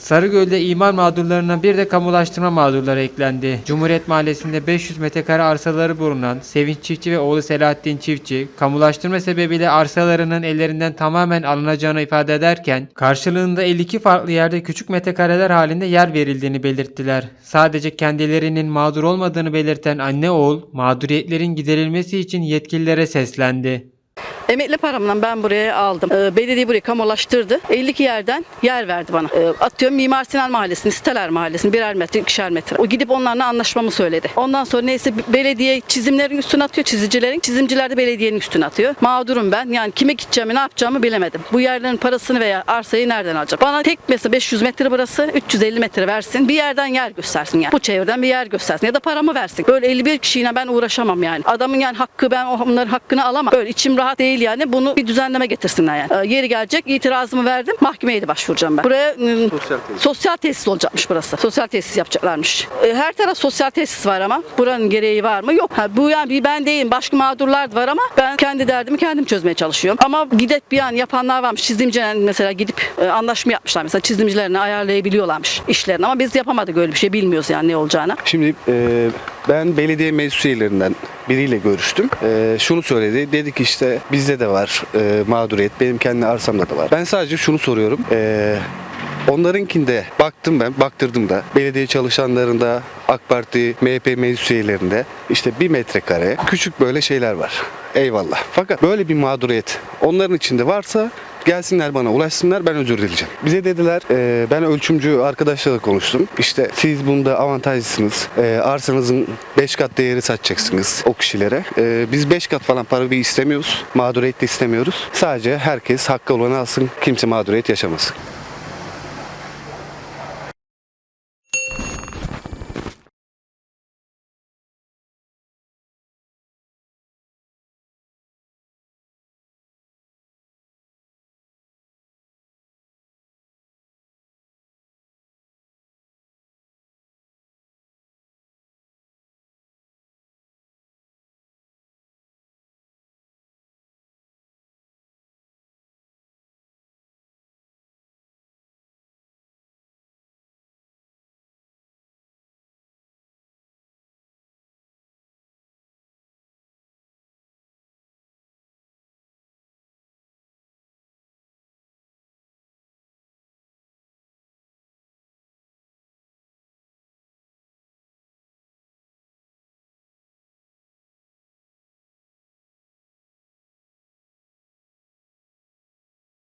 Sarıgöl'de imar mağdurlarına bir de kamulaştırma mağdurları eklendi. Cumhuriyet Mahallesi'nde 500 metrekare arsaları bulunan Sevinç Çiftçi ve oğlu Selahattin Çiftçi, kamulaştırma sebebiyle arsalarının ellerinden tamamen alınacağını ifade ederken, karşılığında 52 farklı yerde küçük metrekareler halinde yer verildiğini belirttiler. Sadece kendilerinin mağdur olmadığını belirten anne oğul, mağduriyetlerin giderilmesi için yetkililere seslendi. Emekli paramla ben buraya aldım. Ee, belediye burayı kamulaştırdı. 52 yerden yer verdi bana. Ee, atıyorum Mimar Sinan Mahallesi'ni, Siteler Mahallesi'ni birer metre, ikişer metre. O gidip onlarla anlaşmamı söyledi. Ondan sonra neyse belediye çizimlerin üstüne atıyor çizicilerin. Çizimciler de belediyenin üstüne atıyor. Mağdurum ben. Yani kime gideceğimi ne yapacağımı bilemedim. Bu yerlerin parasını veya arsayı nereden alacağım? Bana tek mesela 500 metre burası 350 metre versin. Bir yerden yer göstersin yani. Bu çevreden bir yer göstersin. Ya da paramı versin. Böyle 51 kişiyle ben uğraşamam yani. Adamın yani hakkı ben onların hakkını alamam. Böyle içim rahat değil yani. Bunu bir düzenleme getirsinler yani. Ee, yeri gelecek itirazımı verdim. Mahkemeye de başvuracağım ben. Buraya ım, sosyal tesis olacakmış burası. Sosyal tesis yapacaklarmış. Ee, her taraf sosyal tesis var ama buranın gereği var mı? Yok. Ha, bu yani bir ben değilim. Başka mağdurlar da var ama ben kendi derdimi kendim çözmeye çalışıyorum. Ama gidip bir an yapanlar varmış. Çizimciler mesela gidip e, anlaşma yapmışlar. Mesela çizimcilerini ayarlayabiliyorlarmış işlerini ama biz yapamadık öyle bir şey. Bilmiyoruz yani ne olacağını. Şimdi e, ben belediye meclis üyelerinden biriyle görüştüm. E, şunu söyledi. Dedi ki işte bizde de var e, mağduriyet. Benim kendi arsamda da var. Ben sadece şunu soruyorum. E, onlarınkinde baktım ben, baktırdım da. Belediye çalışanlarında, AK Parti, MHP meclis üyelerinde işte bir metrekare küçük böyle şeyler var. Eyvallah. Fakat böyle bir mağduriyet onların içinde varsa gelsinler bana ulaşsınlar ben özür dileyeceğim. Bize dediler e, ben ölçümcü arkadaşlarla konuştum. İşte siz bunda avantajlısınız. E, arsanızın 5 kat değeri satacaksınız o kişilere. E, biz 5 kat falan para bir istemiyoruz. Mağduriyet de istemiyoruz. Sadece herkes hakkı olanı alsın. Kimse mağduriyet yaşamasın.